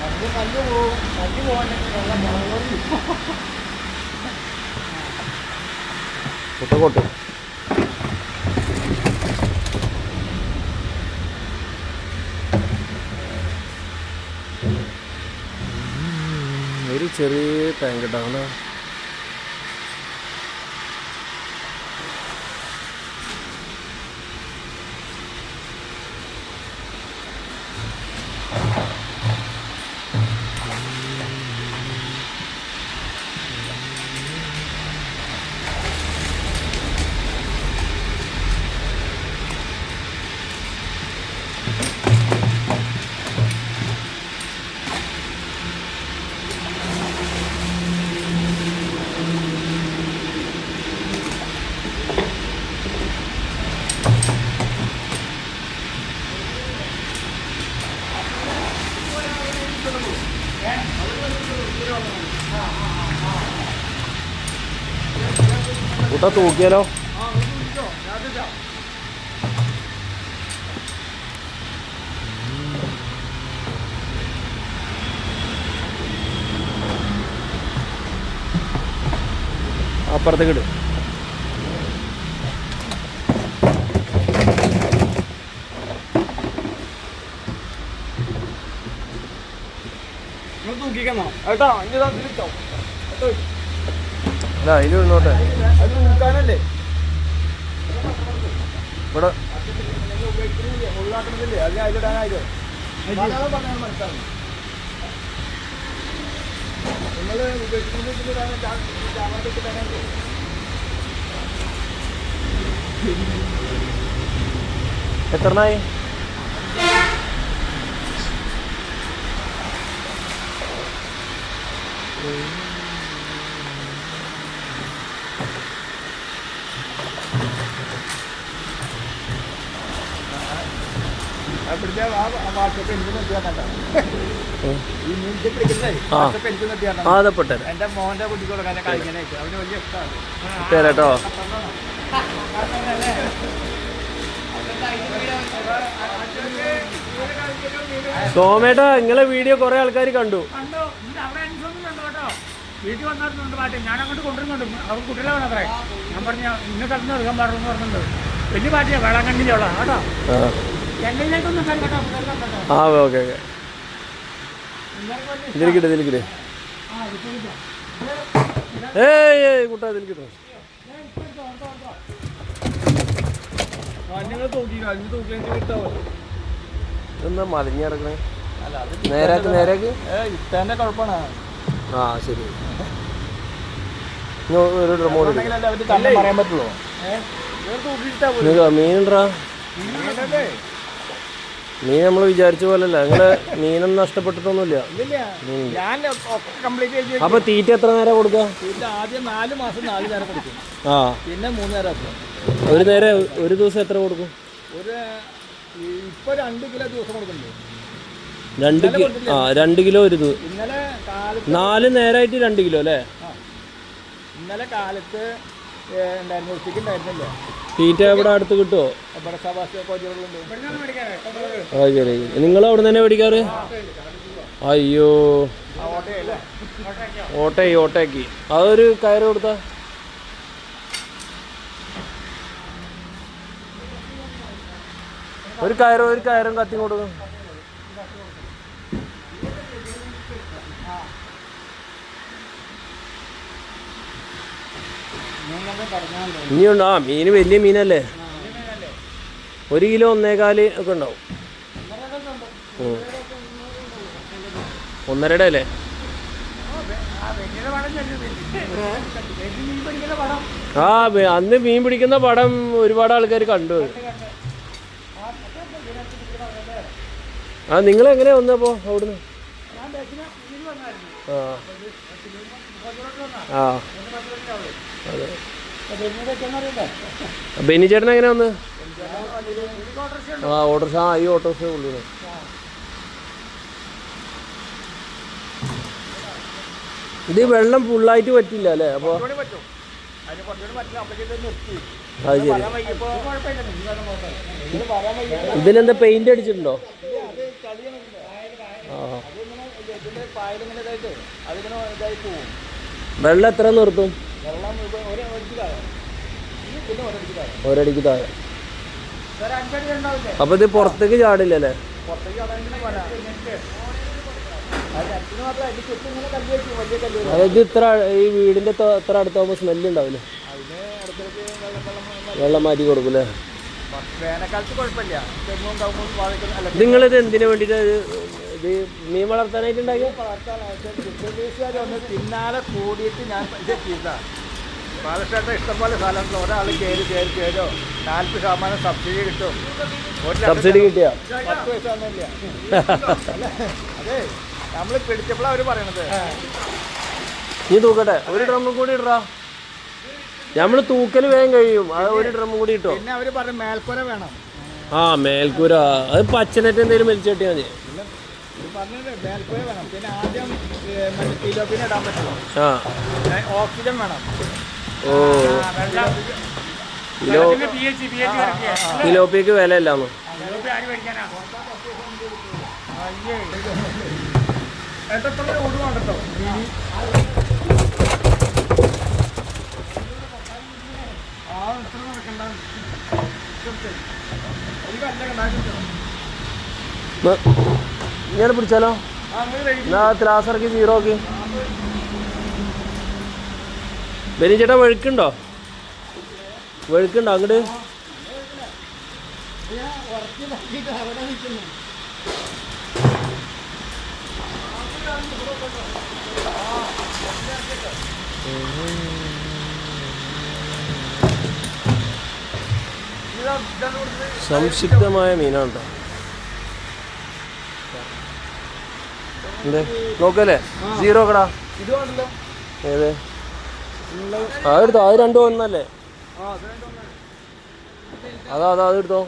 കല്ല് ഒരു ചെറിയ ടാങ്ക് ഇട്ടാണ് കുട്ട തൂക്കിയാലോ? അപ്പുറത്തേക്ക് ഇട്. കേട്ടോ അതിൽ അത് തൂക്കാനല്ലേ ഇവിടെ. മനസ്സിലാവും. നിങ്ങൾ എത്രണ്ണായി? എന്റെ മോന്റെ കുട്ടികളെ കാര്യം കളിക്കാനായിട്ട് അവന് വലിയ ഇഷ്ടമാണ് സോമേട്ടാ നിങ്ങളെ വീഡിയോ കുറെ ആൾക്കാർ കണ്ടു. വീട്ടിൽ വന്നിട്ടുണ്ട് പാട്ട്. ഞാൻ അങ്ങോട്ട് കൊണ്ടുവരുന്നുണ്ട്. അവർ കുട്ടികളെ വേണത്രേ ഞാൻ പറഞ്ഞ ഇന്ന സ്ഥലത്ത് എടുക്കാൻ പാടുള്ളൂ എന്ന് പറഞ്ഞിട്ടുണ്ട്. വലിയ പാട്ടിയാണ് വേളാങ്കണ്ണിയിലുള്ള കേട്ടോ? ചെന്നൈയിലേക്കൊന്നും കേട്ടോ. ആ ഓക്കെ ഓക്കെ. ഇതിലേക്കിട്ട് ഇതിലേക്കിട്ട് ഏയ് ഏയ് കുട്ടാ ഇതിലേക്കിട്ടോ അല്ല അത് നേരാക്ക് നേരാക്ക്. ഇത്തന്നെ കുഴപ്പമാണ്. ആ ശരി. ഒരു പറയാൻ പറ്റുള്ളൂ. മീനുണ്ടാ? മീൻ നമ്മൾ വിചാരിച്ച പോലല്ല. നിങ്ങൾ മീനൊന്നും നഷ്ടപ്പെട്ടിട്ടൊന്നുമില്ല. ഇല്ലില്ല. ഞാൻ ഒക്കെ കംപ്ലീറ്റ് ചെയ്ത് അപ്പൊ തീറ്റ എത്ര നേരം കൊടുക്കുക ആദ്യം നാല് മാസം നാല് നേരം കൊടുക്കും. ആ. പിന്നെ മൂന്ന് നേരം ഒരു നേരം ഒരു ദിവസം എത്ര കൊടുക്കും? ഒരു ഇപ്പൊ രണ്ട് കിലോ ദിവസം കൊടുക്കുന്നുണ്ട്. രണ്ട് കിലോ ആ രണ്ട് കിലോ ഒരു ഇന്നലെ നാല് നേരമായിട്ട് രണ്ട് കിലോ അല്ലേ? ഇന്നലെ കാലത്ത് തീറ്റ ഇവിടെ അടുത്ത് കിട്ടുമോ ശരി. നിങ്ങൾ അവിടെ തന്നെ മേടിക്കാറ്? അയ്യോ. ഓട്ടയായി ഓട്ടയാക്കി അതൊരു കയറ് കൊടുത്താ. ഒരു കയറും ഒരു കയറും കത്തി കൊടുക്കും ഇനിയുണ്ട്? ആ മീന് വലിയ മീനല്ലേ? ഒരു കിലോ ഒന്നേകാൽ ഒക്കെ ഉണ്ടാവും. ഒന്നരയുടെ അല്ലേ? ആ മീൻ അന്ന് മീൻ പിടിക്കുന്ന പടം ഒരുപാട് ആൾക്കാർ കണ്ടു. ആ നിങ്ങൾ എങ്ങനെയാ വന്നപ്പോ അവിടുന്ന്? ആ. ആ. അതെ ബെന്നി ചേട്ടൻ എങ്ങനെ വന്ന്? ആ ഓട്ടോറിക്ഷ ആ ഈ ഓട്ടോറിക്ഷ കൊണ്ടുവന്നു ഇത് വെള്ളം ഫുള്ളായിട്ട് പറ്റില്ല അല്ലേ? നിർത്തി അത് ശരി. ഇതിനെന്താ പെയിന്റ് അടിച്ചിട്ടുണ്ടോ? ആ. പോവും. വെള്ളം എത്ര നിർത്തും? ഒരടിക്ക് താഴെ. അപ്പൊ ഇത് പുറത്തേക്ക് ചാടില്ലല്ലേ അതായത് ഇത്ര ഈ വീടിന്റെ ഇത്ര അടുത്താകുമ്പോ സ്മെൽ ഉണ്ടാവില്ലേ? വെള്ളം മാറ്റി കൊടുക്കൂലേ വേനൽക്കാലത്ത് നിങ്ങളിത് എന്തിനു വേണ്ടിയിട്ട് ഇത് മീൻ വളർത്താനായിട്ട് ഉണ്ടാക്കിയ പിന്നാലെ കൂടിയിട്ട് ഞാൻ ചെയ്തതാണ് ഇഷ്ടംപോലെ സ്ഥലമുണ്ട് ഒരാൾ കയറി കയറി കയറോ നാൽപ്പത് ശതമാനം സബ്സിഡി കിട്ടും. സബ്സിഡി കിട്ടിയ? പത്ത് പൈസ ഒന്നുമില്ല അതെ നമ്മൾ പിടിച്ചപ്പോഴാണ് അവർ പറയണത്. നീ തൂക്കട്ടെ. ഒരു ഡ്രമ്മും കൂടി ഇടറാ. നമ്മൾ തൂക്കൽ വേഗം കഴിയും. അത് ഒരു ഡ്രമ്മും കൂടി ഇട്ടോ. പിന്നെ അവർ പറഞ്ഞു മേൽക്കൂര വേണം. ആ മേൽക്കൂര. അത് പച്ചനെറ്റ് എന്തെങ്കിലും വലിച്ചു കെട്ടിയാൽ മതി. പറഞ്ഞത് മേൽക്കുര വേണം. പിന്നെ ആദ്യം മറ്റേ കിലോപ്പിന് ഇടാൻ പറ്റുള്ളൂ ആ. ഓക്സിജൻ വേണം. ഓ. വെള്ളം kilo P H P H കിലോപ്പിക്ക് വില ഇല്ലാന്ന് ആര് മേടിക്കാനാ? അയ്യേ. എത്ര ഓടുവാണ് കേട്ടോ ആ ഇത്ര നടക്കണ്ട. ഒരു കല്ല കണ്ടാക്കിട്ടോ ഇങ്ങനെ പിടിച്ചാലോ? എന്നാ ത്രാസ് ഇറക്കി സീറോ ആക്കി. ബെനി ചേട്ടാ വഴുക്കുണ്ടോ? വഴുക്കുണ്ടോ അങ്ങോട്ട് സംക്ഷിപ്തമായ മീനാണ് കേട്ടോ നോക്കല്ലേ? സീറോ കടാ. ഏത്? ആ എടുത്തോ. അത് രണ്ടു ഒന്നല്ലേ? അത് അതാ അതാ അത് എടുത്തോ.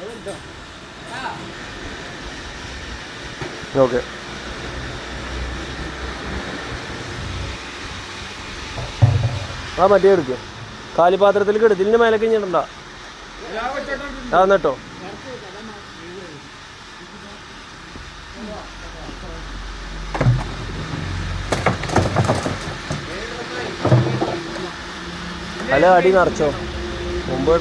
അതെന്താ ഓക്കെ. ആ മറ്റേ എടുക്കും. കാലിപാത്രത്തിലേക്ക് എടുത്ത് ഇതിന്റെ ഞാൻ ഉണ്ടാ ആ എന്നിട്ടോ അല്ല അടി നിറച്ചോ? മുമ്പ്